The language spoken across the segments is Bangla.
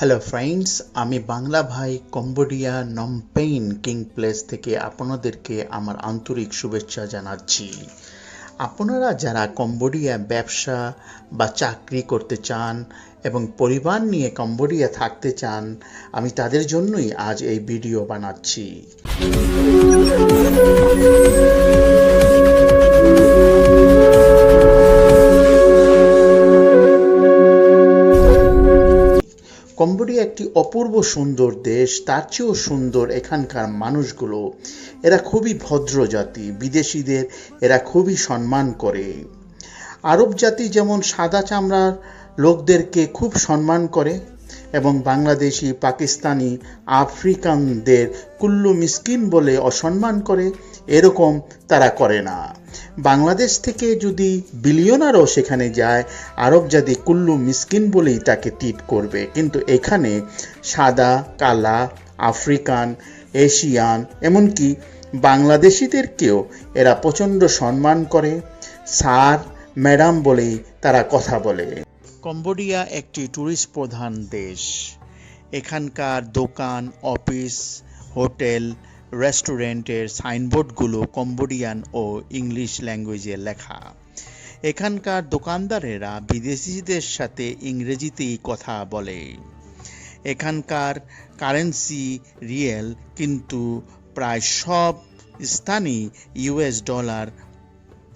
হ্যালো ফ্রেন্ডস আমি বাংলা ভাই কম্বোডিয়া নমপেইন কিং প্লেস থেকে আপনাদেরকে আমার আন্তরিক শুভেচ্ছা জানাচ্ছি। আপনারা যারা কম্বোডিয়া ব্যবসা বা চাকরি করতে চান এবং পরিবার নিয়ে কম্বোডিয়া থাকতে চান, আমি তাদের জন্যই আজ এই ভিডিও বানাচ্ছি। কম্বোডিয়া একটি অপূর্ব সুন্দর দেশ, তার চেয়েও সুন্দর এখানকার মানুষগুলো। এরা খুবই ভদ্র জাতি, বিদেশিদের এরা খুবই সম্মান করে। আরব জাতি যেমন সাদা চামড়ার লোকদেরকে খুব সম্মান করে, এবং বাংলাদেশি, পাকিস্তানি, আফ্রিকানদের কুল্লু মিসকিন বলে অসম্মান করে, এরকম তারা করে না। বাংলাদেশ থেকে যদি বিলিয়নারও সেখানে যায়, আরব জাতি কুল্লু মিসকিন বলেই তাকে টিট করবে। কিন্তু এখানে সাদা, কালা, আফ্রিকান, এশিয়ান, এমনকি বাংলাদেশিদেরকেও এরা প্রচণ্ড সম্মান করে, স্যার, ম্যাডাম বলেই তারা কথা বলে। কম্বোডিয়া একটি ট্যুরিস্ট প্রধান দেশ। এখানকার দোকান, অফিস, হোটেল রেস্টুরেন্টের সাইনবোর্ডগুলো কম্বোডিয়ান ও ইংলিশ ল্যাঙ্গুয়েজে লেখা। এখানকার দোকানদারেরা বিদেশিদের সাথে ইংরেজিতেই কথা বলে। এখানকার কারেন্সি রিয়েল কিন্তু প্রায় সব স্থানই ইউএস ডলার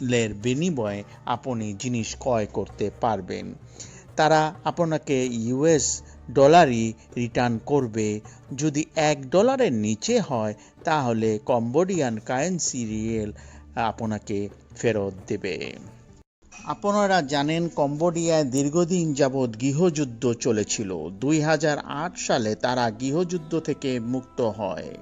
লের বিনিময়ে আপনি জিনিস ক্রয় করতে পারবেন। তারা আপনাকে ইউএস ডলারই রিটার্ন করবে। যদি এক ডলারের নিচে হয়, তাহলে কম্বোডিয়ান কারেন্সি রিয়েল আপনাকে ফেরত দেবে। আপনারা জানেন, কম্বোডিয়ায় দীর্ঘদিন যাবৎ গৃহযুদ্ধ চলেছিল। দুই হাজার আট সালে তারা গৃহযুদ্ধ থেকে মুক্ত হয়।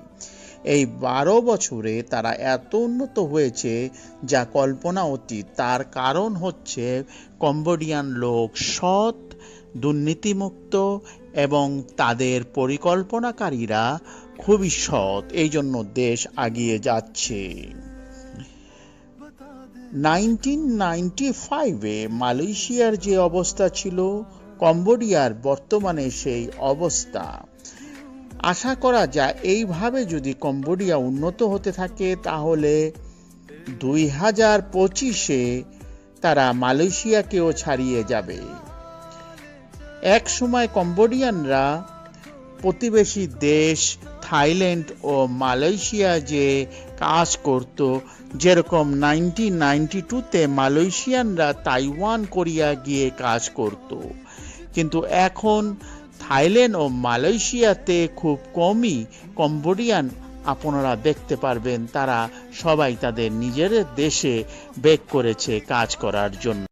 এই বারো বছরে তারা এত উন্নত হয়েছে যা কল্পনা অতীত। তার কারণ হচ্ছে কম্বোডিয়ান লোক সৎ দুর্নীতিমুক্ত এবং তাদের পরিকল্পনাকারীরা খুবই সৎ এই জন্য দেশ আগিয়ে যাচ্ছে। নাইনটিন নাইনটি ফাইভে মালয়েশিয়ার যে অবস্থা ছিল, কম্বোডিয়ার বর্তমানে সেই অবস্থা। আশা করা যায় এইভাবে যদি কম্বোডিয়া উন্নত হতে থাকে, তাহলে দুই হাজার পঁচিশে তারা মালয়েশিয়াকেও ছাড়িয়ে যাবে। এক সময় কম্বোডিয়ানরা প্রতিবেশী দেশ থাইল্যান্ড ও মালয়েশিয়া যে কাজ করত, যেরকম নাইনটিন নাইনটি টুতে মালয়েশিয়ানরা তাইওয়ান, কোরিয়া গিয়ে কাজ করত। কিন্তু এখন থাইল্যান্ড ও মালয়েশিয়াতে খুব কমই কম্বোডিয়ান আপনারা দেখতে পারবেন, তারা সবাই তাদের নিজের দেশে বেক করেছে কাজ করার জন্য।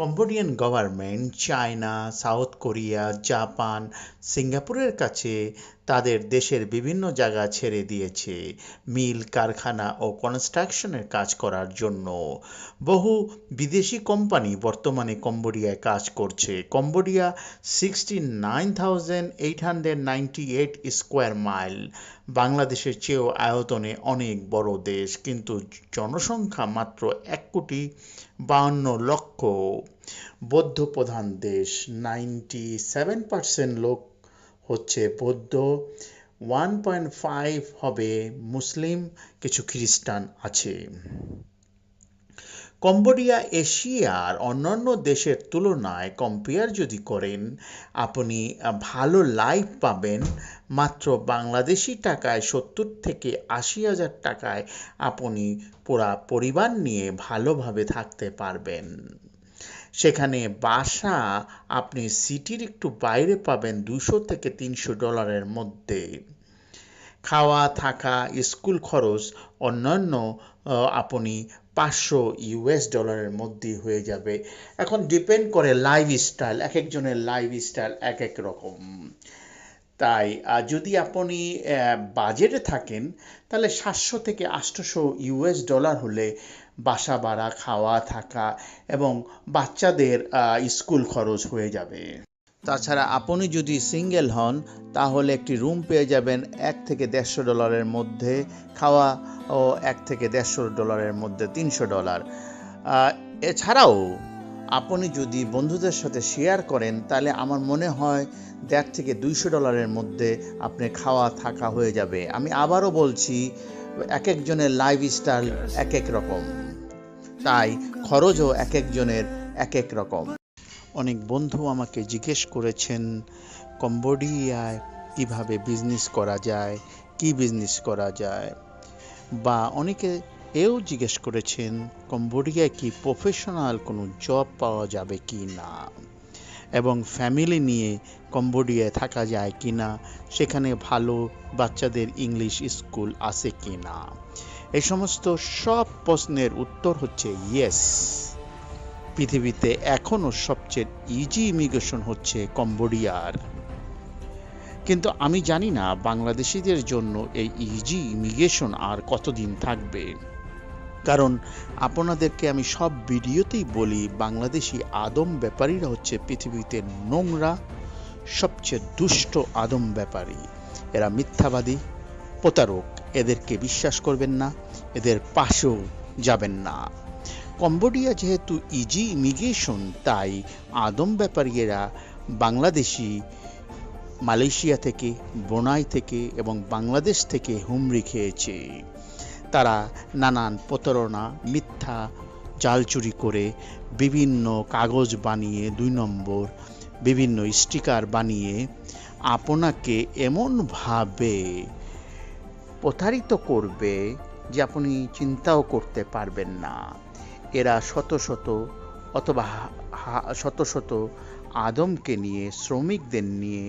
Cambodian government China South Korea Japan সিঙ্গাপুরের কাছে তাদের দেশের বিভিন্ন জায়গা ছেড়ে দিয়েছে মিল, কারখানা ও কনস্ট্রাকশনের কাজ করার জন্য। বহু বিদেশি কোম্পানি বর্তমানে কম্বোডিয়ায় কাজ করছে। Cambodia sixty nine thousand eight hundred ninety eight square mile বাংলাদেশের চেয়েও আয়তনে অনেক বড় দেশ, কিন্তু জনসংখ্যা মাত্র এক কোটি বাহান্ন লক্ষ। বৌদ্ধ প্রধান দেশ নাইনটি সেভেন পার্সেন্ট লোক হচ্ছে বৌদ্ধ। ওয়ান পয়েন্ট ফাইভ হবে মুসলিম, কিছু খ্রিস্টান আছে। কম্বোডিয়া এশিয়ার অন্যান্য দেশের তুলনায় কম্পেয়ার যদি করেন, আপনি ভালো লাইফ পাবেন। মাত্র বাংলাদেশি টাকায় সত্তর থেকে আশি হাজার টাকায় আপনি পুরা পরিবার নিয়ে ভালোভাবে থাকতে পারবেন। সেখানে বাসা আপনি সিটির একটু বাইরে পাবেন দুশো থেকে তিনশো ডলারের মধ্যে। খাওয়া, থাকা, স্কুল খরচ, অন্যান্য আপনি পাঁচশো ইউএস ডলারের মধ্যে হয়ে যাবে। এখন ডিপেন্ড করে লাইফ স্টাইল এক একজনের লাইফ স্টাইল এক এক রকম। তাই যদি আপনি বাজেটে থাকেন, তাহলে সাতশো থেকে আটশোশো ইউএস ডলার হলে বাসা ভাড়া, খাওয়া, থাকা এবং বাচ্চাদের স্কুল খরচ হয়ে যাবে। তাছাড়া আপনি যদি সিঙ্গেল হন, তাহলে একটি রুম পেয়ে যাবেন এক থেকে দেড়শো ডলারের মধ্যে খাওয়া ও এক থেকে দেড়শো ডলারের মধ্যে তিনশো ডলার এছাড়াও আপনি যদি বন্ধুদের সাথে শেয়ার করেন, তাহলে আমার মনে হয় দেড় থেকে দুইশো ডলারের মধ্যে আপনি খাওয়া থাকা হয়ে যাবে। আমি আবারও বলছি, এক একজনের লাইফ স্টাইল এক এক রকম। তাই খরচও এক একজনের এক এক রকম। অনেক বন্ধু আমাকে জিজ্ঞেস করেছেন, কম্বোডিয়ায় কীভাবে বিজনেস করা যায়? কি বিজনেস করা যায়? বা অনেকে এও জিজ্ঞেস করেছেন, কম্বোডিয়ায় কি প্রফেশনাল কোনো জব পাওয়া যাবে কি না? এবং ফ্যামিলি নিয়ে কম্বোডিয়ায় থাকা যায় কি না? সেখানে ভালো বাচ্চাদের ইংলিশ স্কুল আছে কি না? এই সমস্ত সব প্রশ্নের উত্তর হচ্ছে ইয়েস পৃথিবীতে এখনও সবচেয়ে ইজি ইমিগ্রেশন হচ্ছে কম্বোডিয়ার। কিন্তু আমি জানি না বাংলাদেশিদের জন্য এই ইজি ইমিগ্রেশন আর কতদিন থাকবে। কারণ আপনাদেরকে আমি সব ভিডিওতেই বলি, বাংলাদেশি আদম ব্যাপারীরা হচ্ছে পৃথিবীতে নোংরা, সবচেয়ে দুষ্ট আদম ব্যাপারী। এরা মিথ্যাবাদী, প্রতারক। এদেরকে বিশ্বাস করবেন না, এদের পাশেও যাবেন না। কম্বোডিয়া যেহেতু ইজি ইমিগ্রেশন, তাই আদম ব্যাপারীরা বাংলাদেশি, মালয়েশিয়া থেকে, বোনাই থেকে এবং বাংলাদেশ থেকে হুমড়ি খেয়েছে। তারা নানান প্রতারণা, মিথ্যা জাল চুরি করে বিভিন্ন কাগজ বানিয়ে দুই নম্বর, বিভিন্ন স্টিকার বানিয়ে আপনাকে এমনভাবে প্রতারিত করবে যে আপনি চিন্তাও করতে পারবেন না। এরা শত শত অথবা শত শত আদমকে নিয়ে, শ্রমিকদের নিয়ে,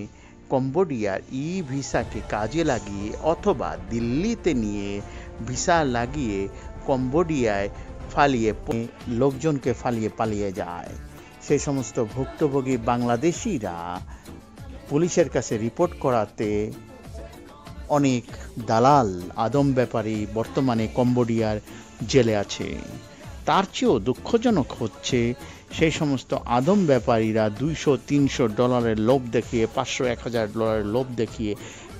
কম্বোডিয়ার ই ভিসাকে কাজে লাগিয়ে অথবা দিল্লিতে নিয়ে ভিসা লাগিয়ে কম্বোডিয়ায় ফালিয়ে লোকজনকে ফালিয়ে পালিয়ে যায়। সেই সমস্ত ভুক্তভোগী বাংলাদেশিরা পুলিশের কাছে রিপোর্ট করাতে অনেক দালাল, আদম ব্যাপারী বর্তমানে কম্বোডিয়ার জেলে আছে। তার চেয়েও দুঃখজনক হচ্ছে, সেই সমস্ত আদম ব্যাপারীরা দুইশো, তিনশো ডলারের লোভ দেখিয়ে, পাঁচশো, এক হাজার ডলারের লোভ দেখিয়ে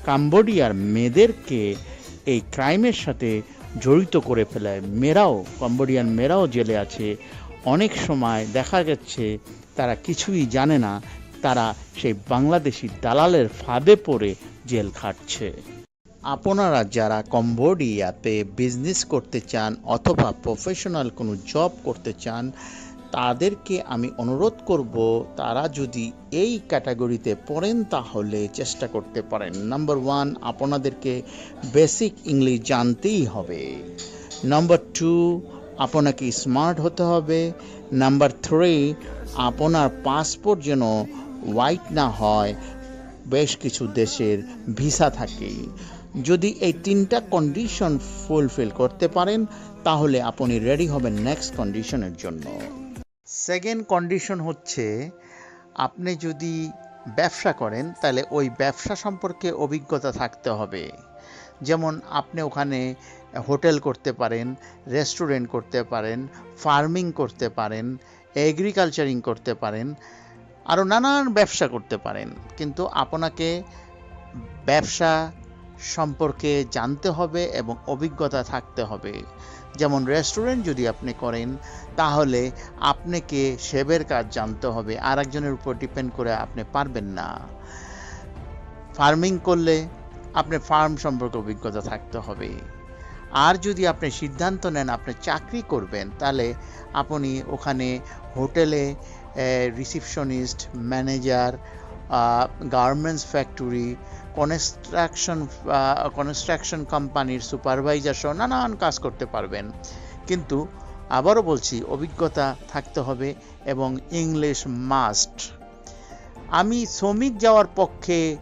কাম্বোডিয়ার মেয়েদেরকে এই ক্রাইমের সাথে জড়িত করে ফেলায়। মেয়েরাও কম্বোডিয়ান মেয়েরাও জেলে আছে। অনেক সময় দেখা যাচ্ছে তারা কিছুই জানে না, তারা সেই বাংলাদেশি দালালের ফাঁদে পড়ে জেল খাটছে। আপনারা যারা কম্বোডিয়াতে বিজনেস করতে চান অথবা প্রফেশনাল কোনো জব করতে চান তাদেরকে আমি অনুরোধ করব, তারা যদি এই ক্যাটাগরিতে পড়েন তাহলে চেষ্টা করতে পারেন। নাম্বার ওয়ান আপনাদেরকে বেসিক ইংলিশ জানতেই হবে। নাম্বার টু আপনাকে স্মার্ট হতে হবে। নাম্বার থ্রি আপনার পাসপোর্ট যেন হোয়াইট না হয়, বেশ কিছু দেশের ভিসা থাকে। যদি এই তিনটা কন্ডিশন ফুলফিল করতে পারেন, তাহলে আপনি রেডি হবেন নেক্সট কন্ডিশনের জন্য। সেকেন্ড কন্ডিশন হচ্ছে আপনি যদি ব্যবসা করেন, তাহলে ওই ব্যবসা সম্পর্কে অভিজ্ঞতা থাকতে হবে। যেমন আপনি ওখানে হোটেল করতে পারেন, রেস্টুরেন্ট করতে পারেন, ফার্মিং করতে পারেন, এগ্রিকালচারিং করতে পারেন, আরও নানান ব্যবসা করতে পারেন। কিন্তু আপনাকে ব্যবসা সম্পর্কে জানতে হবে এবং অভিজ্ঞতা থাকতে হবে। যেমন রেস্টুরেন্ট যদি আপনি করেন, তাহলে আপনাকে সেবের কাজ জানতে হবে আর একজনের উপর ডিপেন্ড করে আপনি পারবেন না। ফার্মিং করলে আপনি ফার্ম সম্পর্কে অভিজ্ঞতা থাকতে হবে। আর যদি আপনি সিদ্ধান্ত নেন আপনি চাকরি করবেন, তাহলে আপনি ওখানে হোটেলে receptionist manager garments factory construction construction কোম্পানির সুপারভাইজার সহ নানান কাজ করতে পারবেন। কিন্তু আবারও বলছি, অভিজ্ঞতা থাকতে হবে এবং ইংলিশ মাস্ট। আমি শ্রমিক যাওয়ার পক্ষে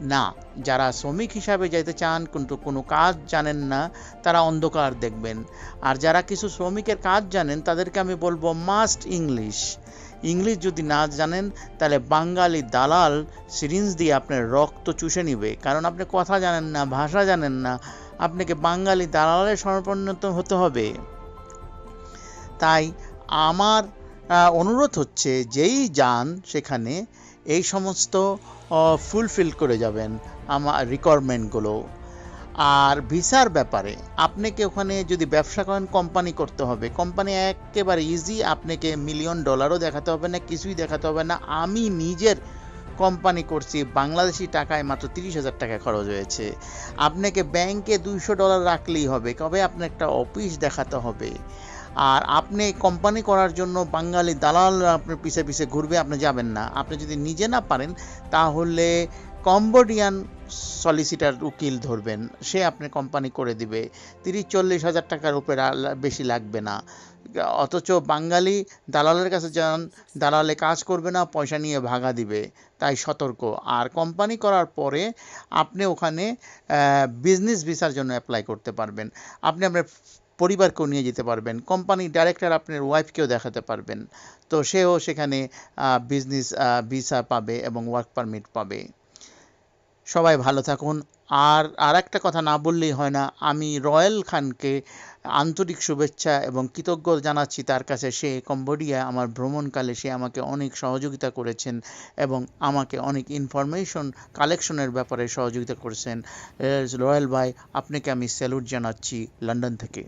না। যারা শ্রমিক হিসাবে যেতে চান, কিন্তু কোনো কাজ জানেন না, তারা অন্ধকার দেখবেন। আর যারা কিছু শ্রমিকের কাজ জানেন, তাদেরকে আমি বলব মাস্ট ইংলিশ। ইংলিশ যদি না জানেন, তাহলে বাঙালি দালাল সিরিঞ্জ দিয়ে আপনার রক্ত চুষে নিবে। কারণ আপনি কথা জানেন না, ভাষা জানেন না, আপনাকে বাঙালি দালালের সমপরিণত হতে হবে। তাই আমার অনুরোধ হচ্ছে, যেই যান সেখানে এই সমস্ত ফুলফিল করে যাবেন আমার রিকোয়ারমেন্টগুলো আর ভিসার ব্যাপারে আপনাকে ওখানে যদি ব্যবসা করেন কোম্পানি করতে হবে। কোম্পানি একেবারে ইজি আপনাকে মিলিয়ন ডলারও দেখাতে হবে না, কিছুই দেখাতে হবে না। আমি নিজের কোম্পানি করছি, বাংলাদেশি টাকায় মাত্র তিরিশ হাজার টাকা খরচ হয়েছে। আপনাকে ব্যাংকে দুইশো ডলার রাখলেই হবে, কবে আপনার একটা অফিস দেখাতে হবে। আর আপনি কোম্পানি করার জন্য বাঙালি দালাল আপনার পিছে পিছে ঘুরবে, আপনি যাবেন না। আপনি যদি নিজে না পারেন, তাহলে কম্বোডিয়ান সলিসিটার উকিল ধরবেন, সে আপনি কোম্পানি করে দিবে। তিরিশ, চল্লিশ হাজার টাকার উপরে বেশি লাগবে না। অথচ বাঙালি দালালের কাছে যান, দালালে কাজ করবে না, পয়সা নিয়ে ভাগা দিবে, তাই সতর্ক। আর কোম্পানি করার পরে আপনি ওখানে বিজনেস ভিসার জন্য অ্যাপ্লাই করতে পারবেন। আপনি আপনার পরিবারকেও নিয়ে যেতে পারবেন। কোম্পানি ডাইরেক্টর আপনার ওয়াইফকেও দেখাতে পারবেন। তো সেও সেখানে বিজনেস ভিসা পাবে এবং ওয়ার্ক পারমিট পাবে। সবাই ভালো থাকুন। আর আর একটা কথা না বললেই হয় না, আমি রয়্যাল খানকে আন্তরিক শুভেচ্ছা এবং কৃতজ্ঞ জানাচ্ছি তার কাছে। সে কম্বোডিয়া, আমার ভ্রমণকালে সে আমাকে অনেক সহযোগিতা করেছেন এবং আমাকে অনেক ইনফরমেশন কালেকশনের ব্যাপারে সহযোগিতা করেছেন। রয়্যাল ভাই, আপনাকে আমি স্যালুট জানাচ্ছি লন্ডন থেকে।